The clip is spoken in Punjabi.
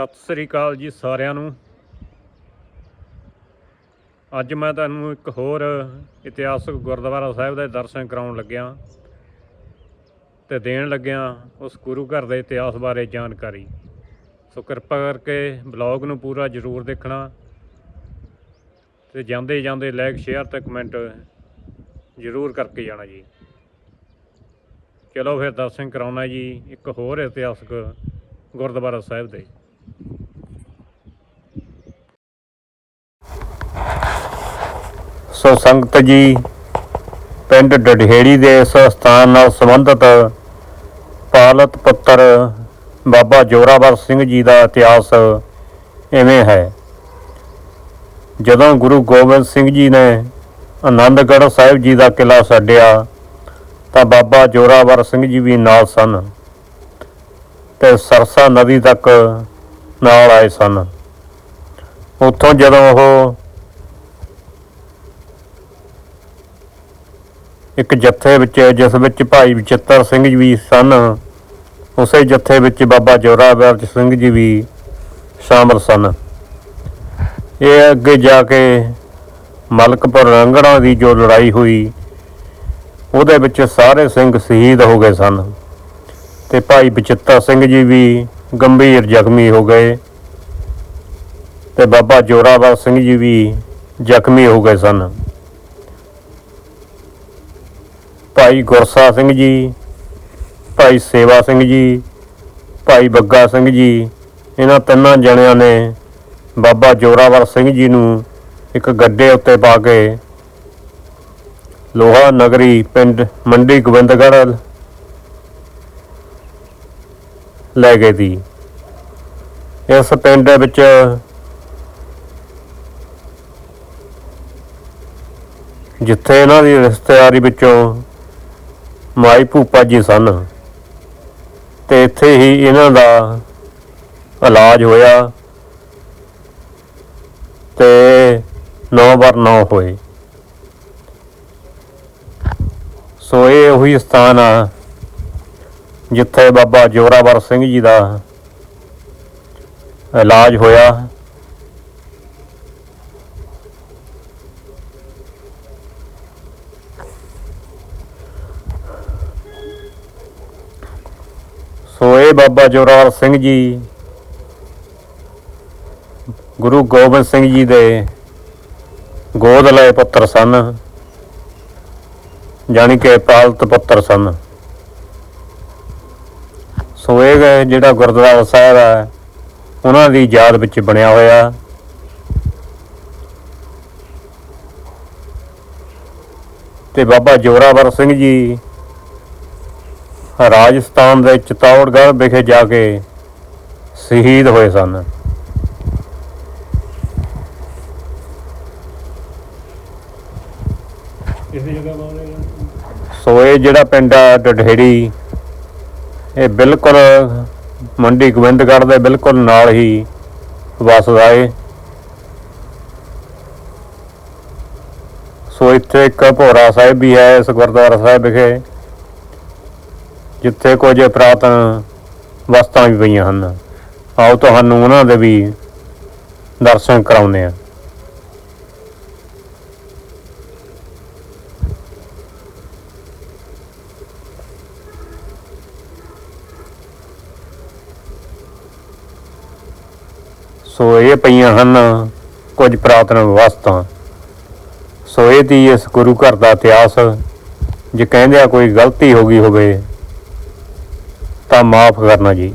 ਸਤਿ ਸ੍ਰੀ ਅਕਾਲ ਜੀ ਸਾਰਿਆਂ ਨੂੰ। ਅੱਜ ਮੈਂ ਤੁਹਾਨੂੰ ਇੱਕ ਹੋਰ ਇਤਿਹਾਸਕ ਗੁਰਦੁਆਰਾ ਸਾਹਿਬ ਦੇ ਦਰਸ਼ਨ ਕਰਾਉਣ ਲੱਗਿਆ ਤੇ ਦੇਣ ਲੱਗਿਆ ਉਸ ਗੁਰੂ ਘਰ ਦੇ ਇਤਿਹਾਸ ਬਾਰੇ ਜਾਣਕਾਰੀ। ਸੋ ਕਿਰਪਾ ਕਰਕੇ ਬਲੌਗ ਨੂੰ ਪੂਰਾ ਜ਼ਰੂਰ ਦੇਖਣਾ ਤੇ ਜਾਂਦੇ ਜਾਂਦੇ ਲਾਈਕ, ਸ਼ੇਅਰ ਤੇ ਕਮੈਂਟ ਜ਼ਰੂਰ ਕਰਕੇ ਜਾਣਾ ਜੀ। ਚਲੋ ਫਿਰ ਦਰਸ਼ਨ ਕਰਾਉਣਾ ਜੀ ਇੱਕ ਹੋਰ ਇਤਿਹਾਸਕ ਗੁਰਦੁਆਰਾ ਸਾਹਿਬ ਦੇ। ਸੋ ਸੰਗਤ ਜੀ, ਪਿੰਡ ਡਢੇੜੀ ਦੇ ਇਸ ਸਥਾਨ ਨਾਲ ਸੰਬੰਧਿਤ ਪਾਲਤ ਪੁੱਤਰ ਬਾਬਾ ਜੋਰਾਵਰ ਸਿੰਘ ਜੀ ਦਾ ਇਤਿਹਾਸ ਇਵੇਂ ਹੈ। ਜਦੋਂ ਗੁਰੂ ਗੋਬਿੰਦ ਸਿੰਘ ਜੀ ਨੇ ਆਨੰਦਗੜ੍ਹ ਸਾਹਿਬ ਜੀ ਦਾ ਕਿਲਾ ਛੱਡਿਆ, ਤਾਂ ਬਾਬਾ ਜੋਰਾਵਰ ਸਿੰਘ ਜੀ ਵੀ ਨਾਲ ਸਨ ਤੇ ਸਰਸਾ ਨਦੀ ਤੱਕ ਨਾਲ ਆਏ ਸਨ। ਉੱਥੋਂ ਜਦੋਂ ਉਹ ਇੱਕ ਜੱਥੇ ਵਿੱਚ, ਜਿਸ ਵਿੱਚ ਭਾਈ ਬਚਿੱਤਰ ਸਿੰਘ ਜੀ ਵੀ ਸਨ, ਉਸੇ ਜੱਥੇ ਵਿੱਚ ਬਾਬਾ ਜੋਰਾਵਰ ਸਿੰਘ ਜੀ ਵੀ ਸ਼ਾਮਲ ਸਨ। ਇਹ ਅੱਗੇ ਜਾ ਕੇ ਮਲਕਪੁਰ ਰੰਗੜਾ ਦੀ ਜੋ ਲੜਾਈ ਹੋਈ, ਉਹਦੇ ਵਿੱਚ ਸਾਰੇ ਸਿੰਘ ਸ਼ਹੀਦ ਹੋ ਗਏ ਸਨ ਤੇ ਭਾਈ ਬਚਿੱਤਰ ਸਿੰਘ ਜੀ ਵੀ ਗੰਭੀਰ ਜ਼ਖਮੀ ਹੋ ਗਏ ਤੇ ਬਾਬਾ ਜੋਰਾਵਰ ਸਿੰਘ ਜੀ ਵੀ ਜ਼ਖਮੀ ਹੋ ਗਏ ਸਨ। ਭਾਈ ਗੁਰਸਾ ਸਿੰਘ ਜੀ, ਭਾਈ ਸੇਵਾ ਸਿੰਘ ਜੀ, ਭਾਈ ਬੱਗਾ ਸਿੰਘ ਜੀ, ਇਹਨਾਂ ਤਿੰਨਾਂ ਜਣਿਆਂ ਨੇ ਬਾਬਾ ਜੋਰਾਵਰ ਸਿੰਘ ਜੀ ਨੂੰ ਇੱਕ ਗੱਡੇ ਉੱਤੇ ਪਾ ਕੇ ਲੋਹਾ ਨਗਰੀ ਪਿੰਡ ਮੰਡੀ ਗੋਬਿੰਦਗੜ੍ਹ ਲੈ ਗਏ ਸੀ। ਇਸ ਪਿੰਡ ਵਿੱਚ ਜਿੱਥੇ ਇਹਨਾਂ ਦੀ ਰਿਸ਼ਤੇਦਾਰੀ ਵਿੱਚੋਂ ਮਾਈ ਭੂਪਾ ਜੀ ਸਨ। ਤੇ ਇੱਥੇ ਹੀ ਇਹਨਾਂ ਦਾ ਇਲਾਜ ਹੋਇਆ। ਤੇ ਨੌ ਬਰ ਨੌ ਹੋਏ। ਸੋ ਇਹ ਉਹੀ ਸਥਾਨ ਆ, ਜਿੱਥੇ ਬਾਬਾ ਜੋਰਾਵਰ ਸਿੰਘ ਜੀ ਦਾ ਇਲਾਜ ਹੋਇਆ ਸੋ ਇਹ ਬਾਬਾ ਜੋਰਾਵਰ ਸਿੰਘ ਜੀ, ਗੁਰੂ ਗੋਬਿੰਦ ਸਿੰਘ ਜੀ ਦੇ ਗੋਦ ਲਏ ਪੁੱਤਰ ਸਨ, ਜਾਣੀ ਕਿ ਪਾਲਤ ਪੁੱਤਰ ਸਨ। ਸੋ ਇਹ ਜਿਹੜਾ ਗੁਰਦੁਆਰਾ ਸਾਹਿਬ ਹੈ, ਉਹਨਾਂ ਦੀ ਯਾਦ ਵਿੱਚ ਬਣਿਆ ਹੋਇਆ। ਤੇ ਬਾਬਾ ਜੋਰਾਵਰ ਸਿੰਘ ਜੀ ਰਾਜਸਥਾਨ ਦੇ ਚਿਤੌੜਗੜ੍ਹ ਵਿਖੇ ਜਾ ਕੇ ਸ਼ਹੀਦ ਹੋਏ ਸਨ। ਸੋ ਇਹ ਜਿਹੜਾ ਪਿੰਡ ਆ ਡਢੇੜੀ ਇਹ ਬਿਲਕੁਲ ਮੰਡੀ ਗੋਬਿੰਦਗੜ੍ਹ ਦੇ ਬਿਲਕੁਲ ਨਾਲ ਹੀ ਵਸਦਾ ਏ। ਸੋ ਇੱਥੇ ਇੱਕ ਭੋਰਾ ਸਾਹਿਬ ਵੀ ਹੈ ਇਸ ਗੁਰਦੁਆਰਾ ਸਾਹਿਬ ਵਿਖੇ। ਜਿੱਥੇ ਕੁਝ ਪ੍ਰਾਤਨ ਵਸਤਾਂ ਵੀ ਪਈਆਂ ਹਨ। ਆਓ ਤੁਹਾਨੂੰ ਉਹਨਾਂ ਦੇ ਵੀ ਦਰਸ਼ਨ ਕਰਾਉਂਦੇ ਆ ਸੋ ਇਹ ਪਈਆਂ ਹਨ ਕੁਝ ਪ੍ਰਾਤਨ ਵਸਤਾਂ। ਸੋ ਇਹ ਦੀ ਇਸ ਗੁਰੂ ਘਰ ਦਾ ਇਤਿਹਾਸ। ਜੇ ਕਹਿੰਦੇ ਆ ਕੋਈ ਗਲਤੀ ਹੋ ਗਈ ਹੋਵੇ ਤਾਂ ਮਾਫ ਕਰਨਾ ਜੀ।